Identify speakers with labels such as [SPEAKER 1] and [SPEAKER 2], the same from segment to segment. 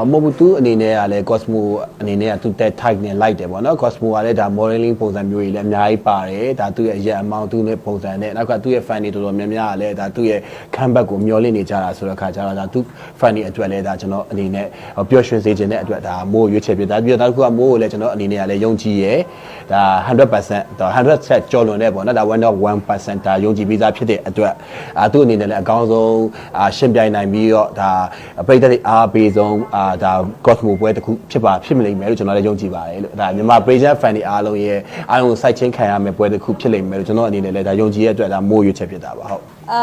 [SPEAKER 1] မဟုတ်ဘူးသူအနေနဲ့ကလည်း Cosmo အနေနဲ့ကသူတက် type နဲ့လိုက်တယ်ပေါ့နော် Cosmo ကလည်းဒါ modeling ပုံစံမျိုးကြီးလည်းအများကြီးပါတယ်ဒါသူ့ရဲ့ရက်အမောင်းသူ့ရဲ့ပုံစံနဲ့နောက်ကသူ့ရဲ့ fan တွေတော်တော်များများကလည်းဒါသူ့ရဲ့ comeback ကိုမျှော်လင့်နေကြတာဆိုတော့ခါကြတော့ဒါသူ fan တွေအတွက်လည်းဒါကျွန်တော်အနေနဲ့ပျော်ရွှင်စေခြင်းတဲ့အတွက်ဒါမိုးရွေးချယ်ပြဒါပြီးတော့နောက်တစ်ခုကမိုးကိုလည်းကျွန်တော်အနေနဲ့ကလည်းယုံကြည်ရဲဒါ100%ဒါ100 set ကျော်လွန်တဲ့ပေါ့နော်ဒါ1.1%ဒါယုံကြည်ပြီးသားဖြစ်တဲ့အတွက်အာသူ့အနေနဲ့လည်းအကောင်းဆုံးအာရှင်းပြိုင်နိုင်ပြီးတော့ဒါပရိသတ်တွေအားပေးဆုံးအာဒါ Cosmo ပွဲတစ်ခုဖြစ်ပါဖြစ်မလိမ့်မယ်လို့ကျွန်တော်လည်းယုံကြည်ပါတယ်လို့ဒါမြန်မာ Page fan တွေအားလုံးရဲ့အားလုံးစိုက်ချင်းခံရမယ့်ပွဲတစ်ခုဖြစ်လိမ့်မယ်လို့ကျွန်တော်အနေနဲ့လည်းဒါယုံကြည်ရတဲ့အတွက်ဒါမိုးရွေးချက်ဖြစ်တာပါဟုတ်
[SPEAKER 2] အာ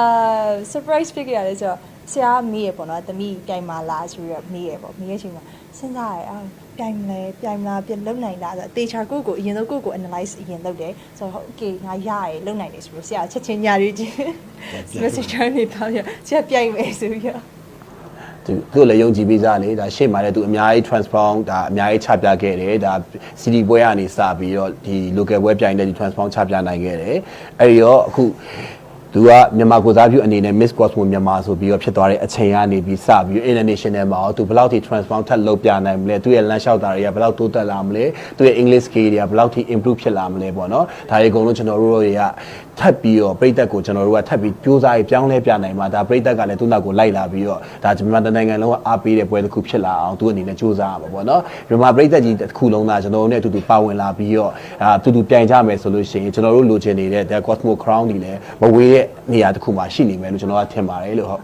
[SPEAKER 2] surprise ဖြစ်ခဲ့ရတယ်ဆိုတော့ဆရာကမေးရပေါ့နော်သမီးပြိုင်မာလားဆိုပြီးတော့မေးရပေါ့မေးရချိန်မှာစဉ်းစားရအောင်ပြိုင်မလဲပြိုင်မလားပြန်လုံနိုင်လားဆိုတော့တေချာကိုကိုအရင်ဆုံးကိုကို analyze အရင်လုပ်တယ်ဆိုတော့ဟုတ် okay ငါရရလုံနိုင်တယ်ဆိုပြီးဆရာချက်ချင်းညာရီချင်း message နေတော့ရဆရာပြိုင်မယ်ဆိုပြီးတော့
[SPEAKER 1] သူသူ့လည်းယုံကြည်ပြီးသားလေဒါရှေ့မှာလည်းသူအများကြီး transform ဒါအများကြီးချပြခဲ့တယ်ဒါ CD ပွဲကနေစပြီးတော့ဒီ local ပွဲပြိုင်တဲ့ဒီ transform ချပြနိုင်ခဲ့တယ်အဲ့ဒီတော့အခု သူကမြန်မာကိုစားပြုအနေနဲ့ Miss Cosmo မြန်မာဆိုပြီးတော့ဖြစ်သွားတဲ့အချိန်ကနေပြီးစပြီး international မှာသူဘယ်လောက်ထိ transform ထပ်လုပ်ပြနိုင်မလဲသူရဲ့လမ်းလျှောက်တာတွေကဘယ်လောက်တိုးတက်လာမလဲသူရဲ့ English skill တွေကဘယ်လောက်ထိ improve ဖြစ်လာမလဲပေါ့နော်ဒါတွေအကုန်လုံးကျွန်တော်တို့တွေကထပ်ပြီးတော့ပြည်သက်ကိုကျွန်တော်တို့ကထပ်ပြီးစူးစမ်းပြီးပြောင်းလဲပြနိုင်မှာဒါပြည်သက်ကလည်းသူ့နောက်ကိုလိုက်လာပြီးတော့ဒါမြန်မာတိုင်းနိုင်ငံလုံးကအားပေးတဲ့ပွဲတစ်ခုဖြစ်လာအောင်သူအနေနဲ့စူးစမ်းရမှာပေါ့နော်မြန်မာပြည်သက်ကြီးတစ်ခုလုံးကကျွန်တော်တို့နဲ့အတူတူပါဝင်လာပြီးတော့အာအတူတူပြိုင်ကြမယ်ဆိုလို့ရှိရင်ကျွန်တော်တို့လိုချင်နေတဲ့ The Cosmo Crown တွေလည်းမဝေးတဲ့နေရာတစ်ခုမှာရှိနေမယ်လို့ကျွန်တော်ကထင်ပါတယ်လို့ဟုတ်